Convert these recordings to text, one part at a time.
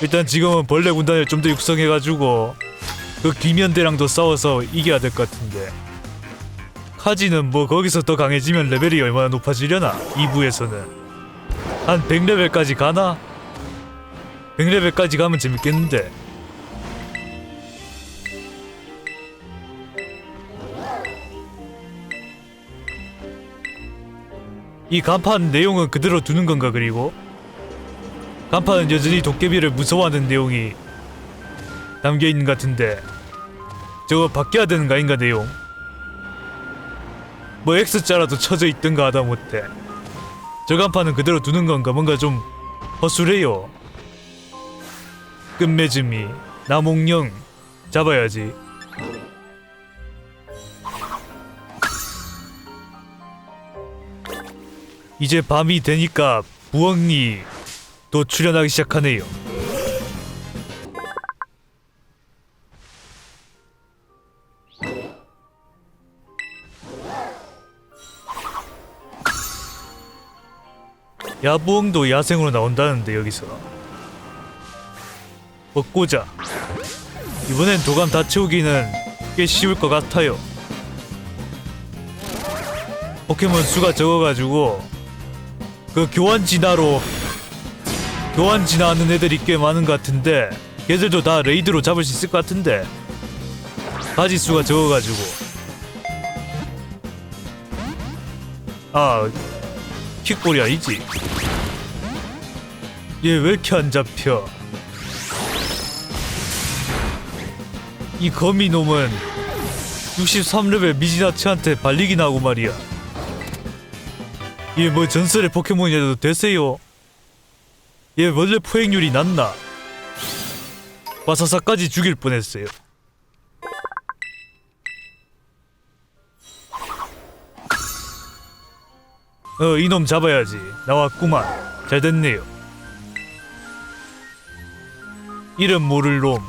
일단 지금은 벌레 군단을 좀 더 육성해가지고 그 김연대랑도 싸워서 이겨야 될 것 같은데. 카지는 뭐 거기서 더 강해지면 레벨이 얼마나 높아지려나 2부에서는. 한 100레벨까지 가나? 100레벨까지 가면 재밌겠는데. 이 간판 내용은 그대로 두는 건가 그리고 간판은 여전히 도깨비를 무서워하는 내용이 담겨 있는 것 같은데 저거 바뀌어야 되는 거 아닌가 내용? 뭐 X자라도 쳐져 있든가 하다 못해 저 간판은 그대로 두는 건가? 뭔가 좀 허술해요. 끝맺음이 나몽령 잡아야지. 이제 밤이 되니까 부엉이 또 출연하기 시작하네요. 야부엉도 야생으로 나온다는데 여기서 먹고자 이번엔 도감 다 채우기는 꽤 쉬울 것 같아요. 포켓몬 수가 적어가지고 그 교환 진화로 교환 진화하는 애들이 꽤 많은 것 같은데 걔들도 다 레이드로 잡을 수 있을 것 같은데. 가지 수가 적어가지고. 아 킥볼이 아니지? 얘 왜 이렇게 안 잡혀? 이 거미놈은 63레벨 미지나치한테 발리긴 하고 말이야. 얘 뭐 전설의 포켓몬이라도 되세요? 얘 원래 포획률이 낮나? 와사사까지 죽일 뻔했어요. 어 이놈 잡아야지. 나왔구만. 잘 됐네요. 이름 모를 놈.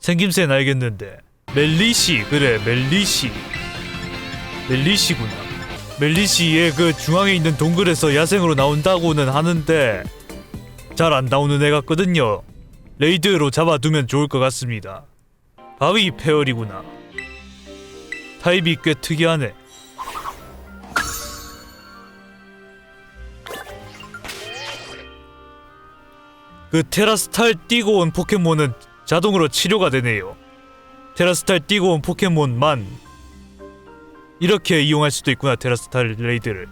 생김새는 알겠는데 멜리시 그래 멜리시 멜리시구나. 멜리시의 그 중앙에 있는 동굴에서 야생으로 나온다고는 하는데 잘 안 나오는 애 같거든요. 레이드로 잡아두면 좋을 것 같습니다. 바위 페어리구나. 타입이 꽤 특이하네. 그 테라스탈 뛰고 온 포켓몬은 자동으로 치료가 되네요. 테라스탈 뛰고 온 포켓몬만 이렇게 이용할 수도 있구나 테라스탈 레이드를.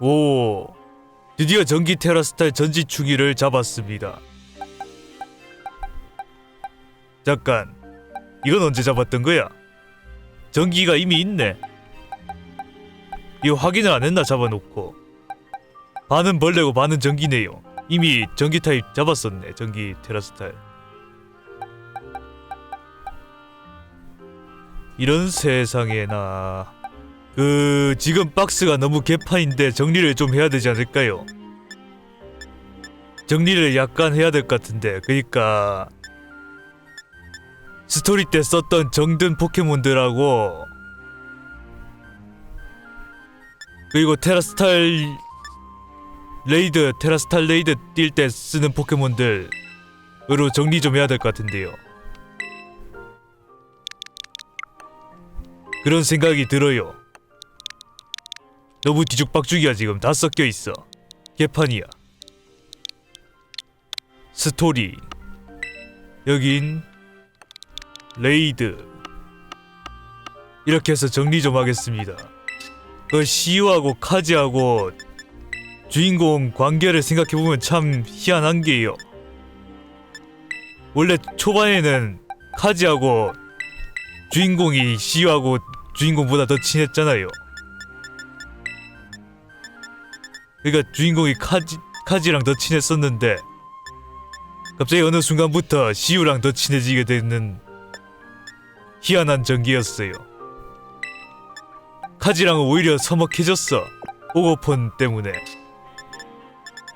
오 드디어 전기 테라스탈 전지충이를 잡았습니다. 잠깐 이건 언제 잡았던 거야? 전기가 이미 있네. 이거 확인을 안 했나 잡아놓고. 반은 벌레고 반은 전기네요 이미 전기 타입 잡았었네 전기 테라스탈 이런 세상에나 그 지금 박스가 너무 개판인데 정리를 좀 해야 되지 않을까요? 정리를 약간 해야 될 것 같은데 그니까 스토리 때 썼던 정든 포켓몬들하고 그리고 테라스탈 레이드 테라스탈 레이드 뛸 때 쓰는 포켓몬들으로 정리 좀 해야 될 것 같은데요. 그런 생각이 들어요. 너무 뒤죽박죽이야 지금 다 섞여 있어. 개판이야. 스토리. 여긴 레이드. 이렇게 해서 정리 좀 하겠습니다. 그 시우하고 카즈하고 주인공 관계를 생각해 보면 참 희한한 게요. 원래 초반에는 카즈하고 주인공이 시우하고 주인공보다 더 친했잖아요. 그러니까 주인공이 카지 카지랑 더 친했었는데 갑자기 어느 순간부터 시우랑 더 친해지게 되는 희한한 전기였어요. 카지랑은 오히려 서먹해졌어. 오거폰 때문에.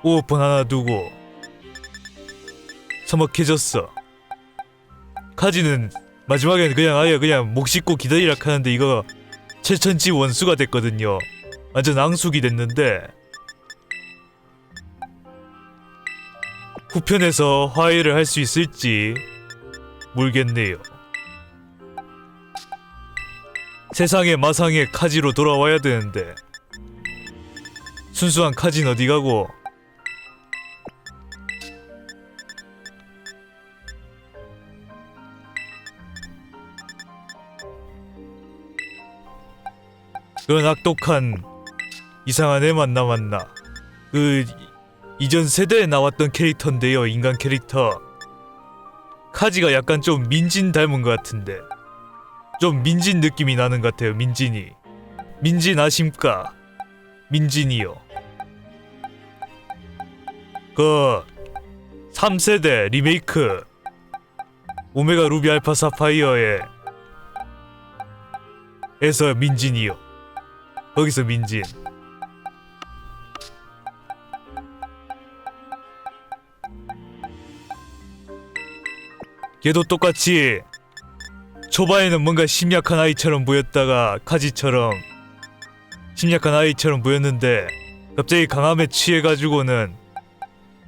오거폰 하나 두고 서먹해졌어. 카지는 마지막에는 그냥 아예 그냥 목 씻고 기다리라 하는데 이거 최천지 원수가 됐거든요. 완전 앙숙이 됐는데 후편에서 화해를 할 수 있을지 모르겠네요. 세상의 마상의 카지로 돌아와야 되는데 순수한 카진 어디 가고 그런 악독한 이상한 애만 남았나? 그 이- 이전 세대에 나왔던 캐릭터인데요 인간 캐릭터. 카지가 약간 좀 민진 닮은 것 같은데. 좀 민진 느낌이 나는 것 같아요 민진이. 민진 아십니까? 민진이요. 그 3세대 리메이크 오메가 루비 알파 사파이어에 에서 민진이요 거기서 민진 걔도 똑같이 초반에는 뭔가 심약한 아이처럼 보였다가 카지처럼 심약한 아이처럼 보였는데 갑자기 강함에 취해가지고는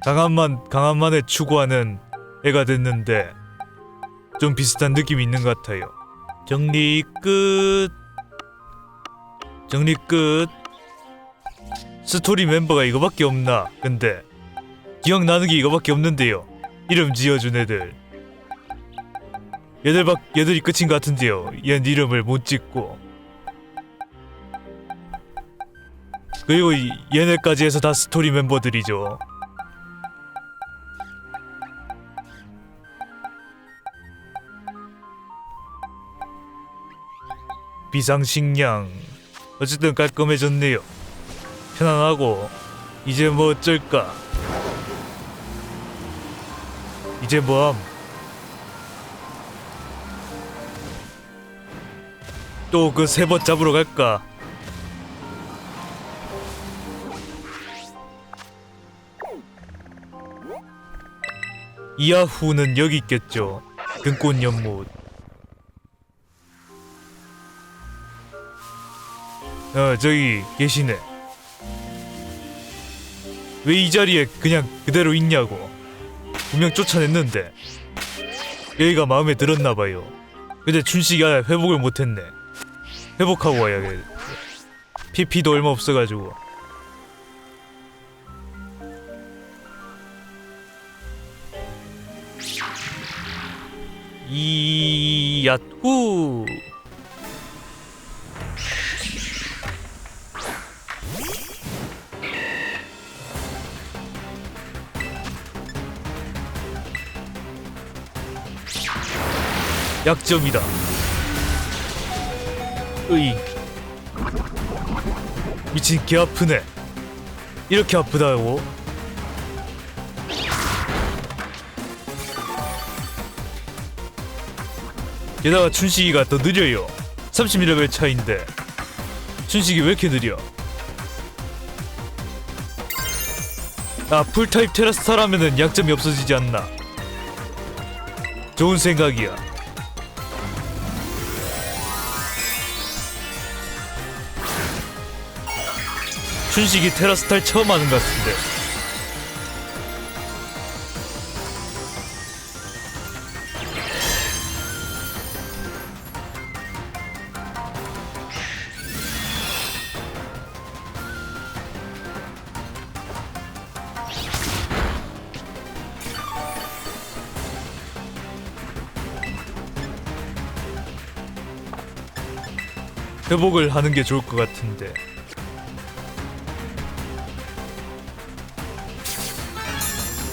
강함만 강함만을 추구하는 애가 됐는데 좀 비슷한 느낌이 있는 것 같아요. 정리 끝. 정리 끝. 스토리 멤버가 이거밖에 없나? 근데 기억나는 게 이거밖에 없는데요. 이름 지어준 애들. 얘들 밖 얘들이 끝인 것 같은데요. 얘 이름을 못 짓고. 그리고 이- 얘네까지 해서 다 스토리 멤버들이죠. 비상식량 어쨌든 깔끔해졌네요. 편안하고 이제 뭐 어쩔까? 이제 뭐함? 또 그 세벗 잡으러 갈까? 이하후는 여기 있겠죠. 등꽃 연못. 어 저기 계시네. 왜 이 자리에 그냥 그대로 있냐고. 분명 쫓아냈는데 여기가 마음에 들었나 봐요. 근데 춘식이가 회복을 못했네. 회복하고 와야겠. PP도 얼마 없어가지고. 이 야후. 약점이다. 으이. 미친 개 아프네. 이렇게 아프다고? 게다가 춘식이가 더 느려요. 31레벨 차인데 춘식이 왜 이렇게 느려? 아 풀타입 테라스타라면은 약점이 없어지지 않나? 좋은 생각이야. 춘식이 테라스탈 처음 하는 것 같은데. 회복을 하는 게 좋을 것 같은데.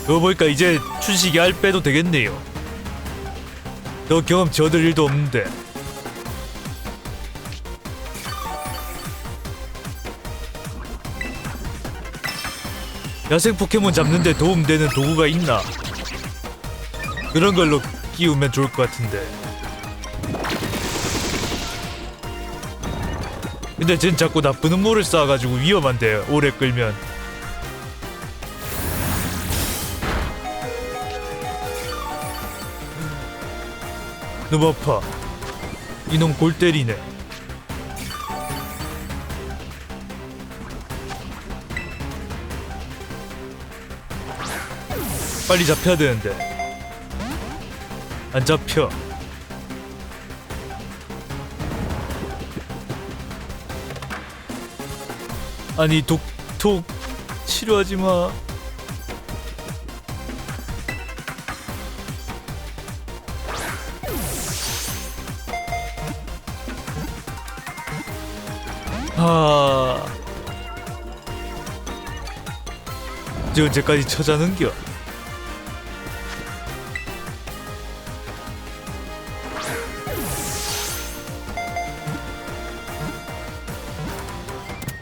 그거 보니까 이제 춘식이 알 빼도 되겠네요. 너 경험치 얻을 일도 없는데. 야생 포켓몬 잡는데 도움되는 도구가 있나? 그런 걸로 끼우면 좋을 것 같은데. 근데 쟨 자꾸 나쁜 음모를 쌓아가지고 위험한데 오래 끌면. 금어파 이놈 골 때리네. 빨리 잡혀야 되는데. 안 잡혀. 아니 독톡 치료하지마. 아. 이제 언제까지 쳐자는겨?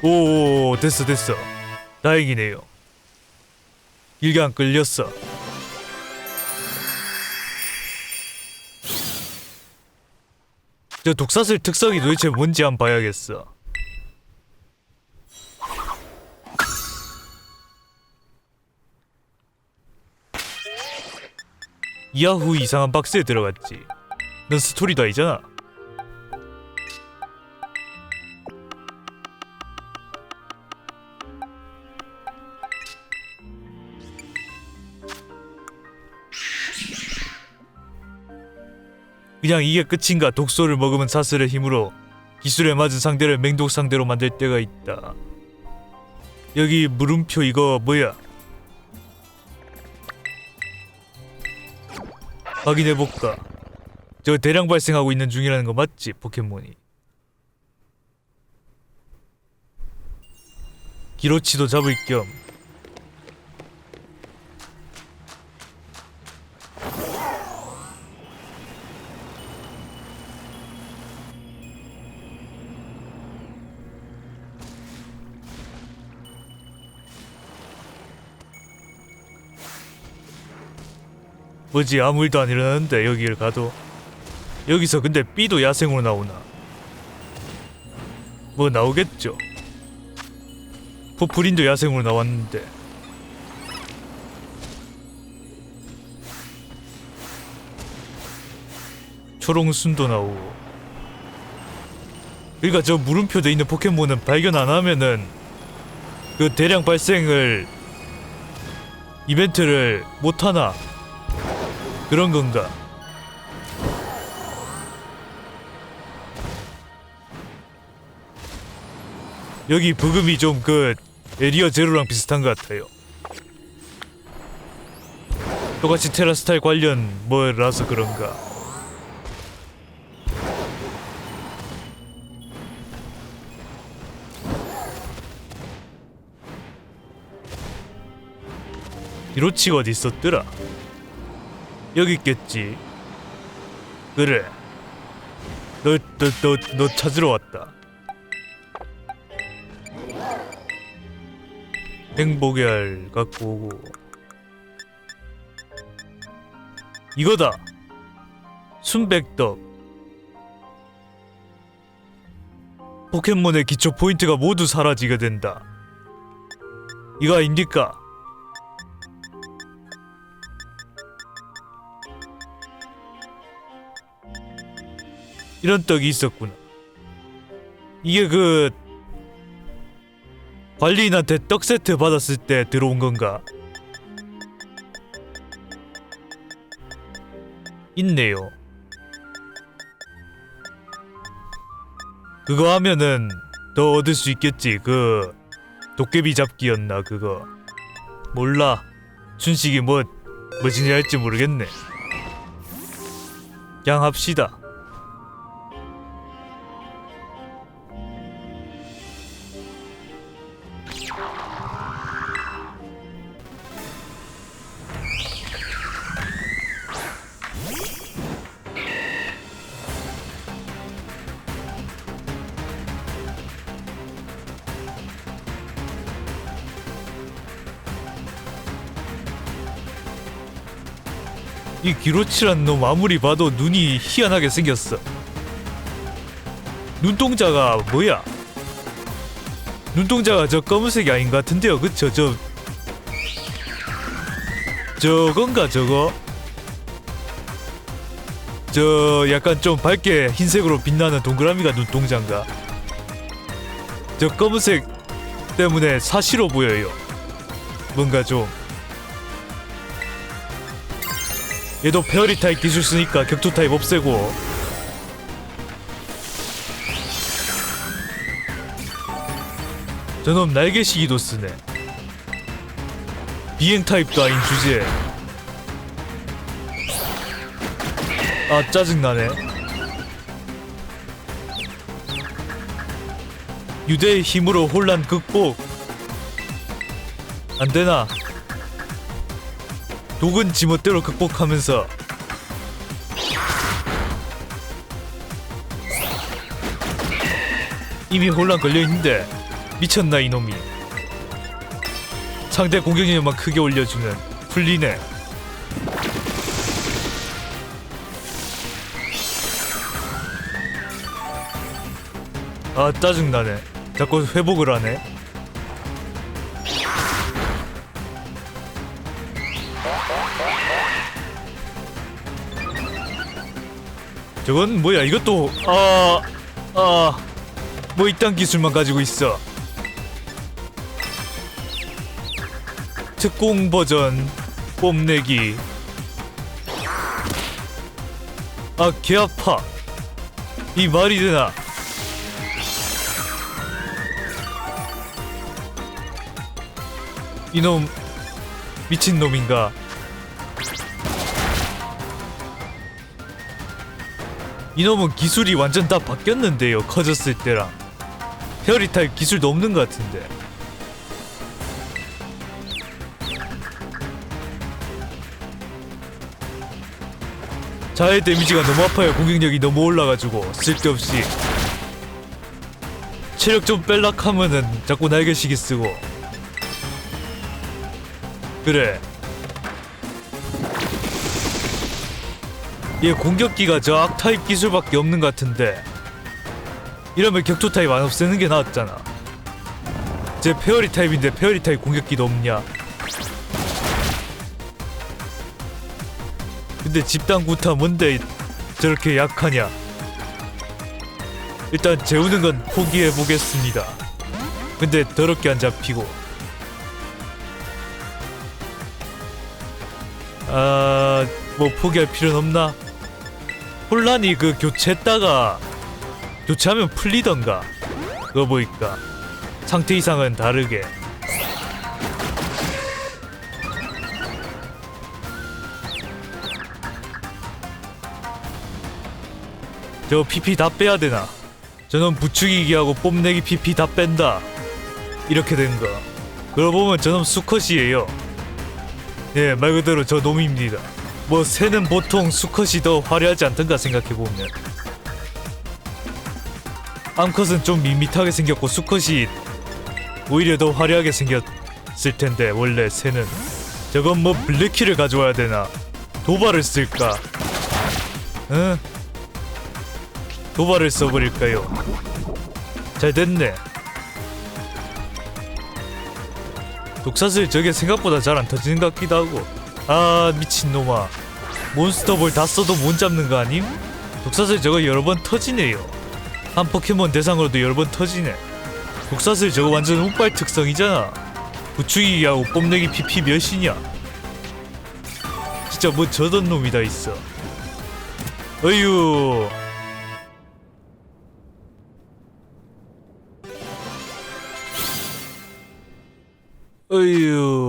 오 됐어 됐어 다행이네요 길게 안 끌렸어 저 독사슬 특성이 도대체 뭔지 한 번 봐야겠어 야후 이상한 박스에 들어갔지. 넌 스토리도 아니잖아. 그냥 이게 끝인가 독소를 먹으면 사슬의 힘으로 기술에 맞은 상대를 맹독 상대로 만들 때가 있다. 여기 물음표 이거 뭐야? 확인해볼까? 저 대량 발생하고 있는 중이라는 거 맞지? 포켓몬이 기로치도 잡을 겸 뭐지 아무 일도 안 일어나는데 여기를 가도? 여기서 근데 B도 야생으로 나오나? 뭐 나오겠죠. 포프린도 야생으로 나왔는데. 초롱순도 나오고. 그러니까 저 물음표 돼 있는 포켓몬은 발견 안 하면은 그 대량 발생을 이벤트를 못 하나 그런 건가? 여기 부금이 좀 그 에리어 제로랑 비슷한 것 같아요. 똑같이 테라스타일 관련 뭐라서 그런가. 히로치가 어디 있었더라? 여기 있겠지. 그래. 너, 너, 너, 너 찾으러 왔다. 행복의 알 갖고 오고. 이거다. 순백떡. 포켓몬의 기초 포인트가 모두 사라지게 된다. 이거 아닙니까? 이런 떡이 있었구나. 이게 그 관리인한테 떡 세트 받았을 때 들어온 건가? 있네요. 그거 하면은 더 얻을 수 있겠지. 그 도깨비 잡기였나 그거. 몰라. 춘식이 뭐 뭐지니 할지 모르겠네. 그냥 합시다. 기로치란 놈 아무리 봐도 눈이 희한하게 생겼어. 눈동자가 뭐야? 눈동자가 저 검은색이 아닌 것 같은데요, 그쵸? 저 저건가 저거? 저 약간 좀 밝게 흰색으로 빛나는 동그라미가 눈동자인가? 저 검은색 때문에 사시로 보여요. 뭔가 좀 얘도 페어리 타입 기술 쓰니까 격투 타입 없애고. 저놈 날개시기도 쓰네. 비행 타입도 아닌 주제에 아 짜증나네. 유대의 힘으로 혼란 극복. 안되나 독은 지멋대로 극복하면서 이미 혼란 걸려있는데 미쳤나 이놈이. 상대 공격력만 크게 올려주는 풀리네. 아 짜증나네. 자꾸 회복을 하네 저건 뭐야? 이것도 아아뭐 이딴 기술만 가지고 있어. 특공 버전 뽐내기. 아 개 아파. 이 말이 되나? 이놈 미친놈인가 이놈은 기술이 완전 다 바뀌었는데요 커졌을 때랑. 페어리 타입 기술도 없는 것 같은데. 자해 데미지가 너무 아파요 공격력이 너무 올라가지고. 쓸데없이. 체력 좀 뺄락 하면은 자꾸 날개시기 쓰고. 그래 얘 공격기가 저 악타입 기술밖에 없는 것 같은데. 이러면 격투 타입 안 없애는 게 낫잖아. 제 페어리 타입인데 페어리 타입 공격기도 없냐? 근데 집단 구타 뭔데 저렇게 약하냐? 일단 재우는 건 포기해 보겠습니다. 근데 더럽게 안 잡히고. 아, 뭐 포기할 필요는 없나? 혼란이 그 교체했다가 교체하면 풀리던가 그거 보니까 상태 이상은 다르게 저 PP 다 빼야 되나? 저놈 부추기기하고 뽐내기 PP 다 뺀다 이렇게 된 거. 그러고 보면 저놈 수컷이에요. 예, 말 그대로 저 놈입니다. 뭐 새는 보통 수컷이 더 화려하지 않던가 생각해보면. 암컷은 좀 밋밋하게 생겼고 수컷이 오히려 더 화려하게 생겼을 텐데 원래 새는 저건 뭐 블랙키를 가져와야 되나? 도발을 쓸까? 응? 도발을 써버릴까요? 잘 됐네. 독사슬 저게 생각보다 잘 안 터지는 것 같기도 하고 아 미친놈아. 몬스터볼 다 써도 못 잡는 거 아님? 독사슬 저거 여러 번 터지네요. 한 포켓몬 대상으로도 여러 번 터지네. 독사슬 저거 완전 운빨 특성이잖아. 부추기기하고 뽐내기 PP 몇이냐? 진짜 뭐 저던 놈이 다 있어. 어휴. 어휴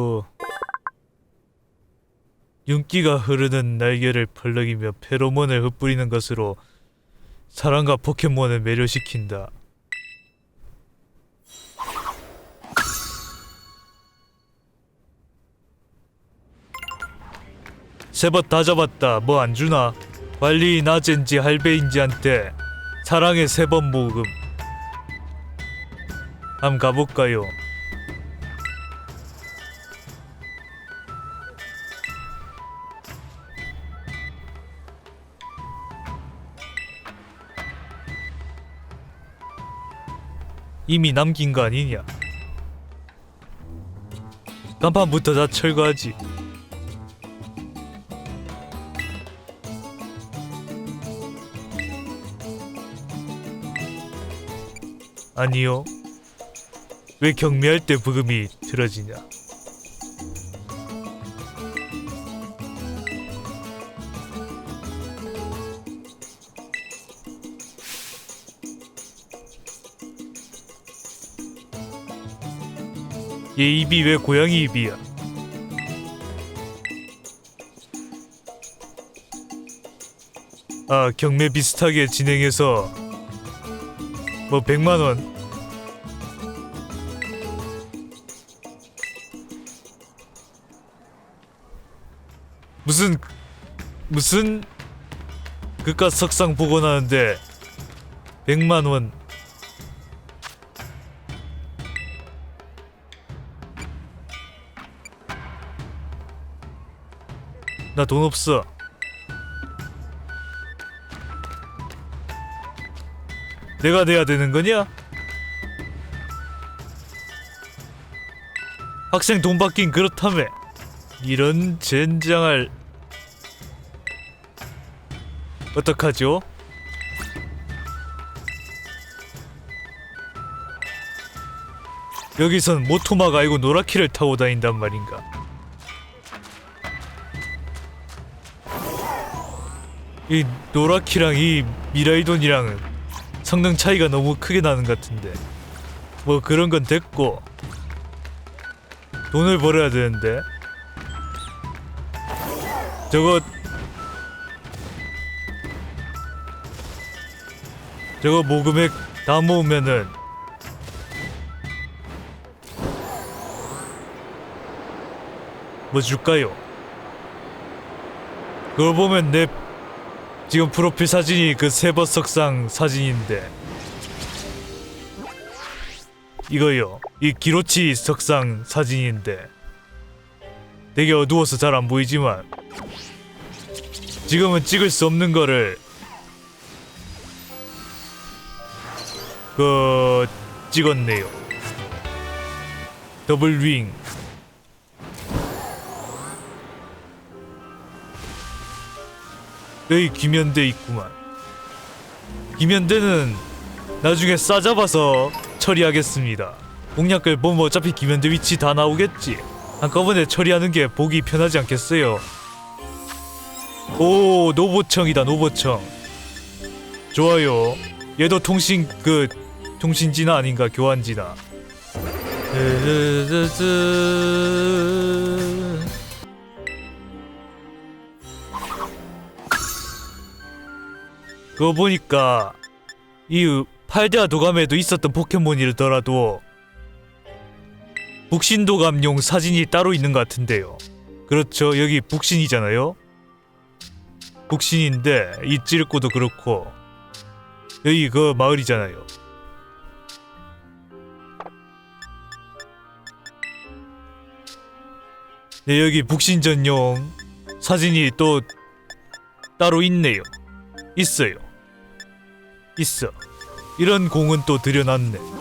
윤기가 흐르는 날개를 펄럭이며 페로몬을 흩뿌리는 것으로 사람과 포켓몬을 매료시킨다. 세벗 다 잡았다. 뭐 안 주나? 관리 낮은지 할배인지한테 사랑의 세 번 모금. 함 가볼까요? 이미 남긴 거 아니냐? 간판부터 다 철거하지. 아니요. 왜 경매할 때 부금이 들어지냐? 얘 입이 왜 고양이 입이야? 아 경매 비슷하게 진행해서 뭐 100만 원. 무슨 무슨? 그깟 석상 복원하는데 100만 원 나 돈 없어. 내가 내야 되는 거냐? 학생 돈 받긴 그렇다며. 이런 젠장할 어떡하죠? 여기선 모토마가 아니고 노라키를 타고 다닌단 말인가? 이 노라키랑 이 미라이돈이랑은 성능 차이가 너무 크게 나는 것 같은데. 뭐 그런 건 됐고. 돈을 벌어야 되는데. 저거. 저거 모금액 다 모으면은. 뭐 줄까요? 그걸 보면 내 지금 프로필 사진이 그 세버석상 사진인데. 이거요. 이 기로치 석상 사진인데. 되게 어두워서 잘 안 보이지만. 지금은 찍을 수 없는 거를. 그 찍었네요. 더블 윙 여기 김현대 있구만. 김현대는 나중에 싸잡아서 처리하겠습니다. 공략글 보면 어차피 김현대 위치 다 나오겠지. 한꺼번에 처리하는 게 보기 편하지 않겠어요? 오 노보청이다 노보청. 좋아요. 얘도 통신 그 통신지나 아닌가 교환지나. 그거 보니까 이 팔대와 도감에도 있었던 포켓몬이더라도 북신 도감용 사진이 따로 있는 것 같은데요. 그렇죠. 여기 북신이잖아요. 북신인데 이 찌르꼬도 그렇고 여기 그 마을이잖아요. 네 여기 북신 전용 사진이 또 따로 있네요. 있어요. 있어. 이런 공은 또 들여놨네.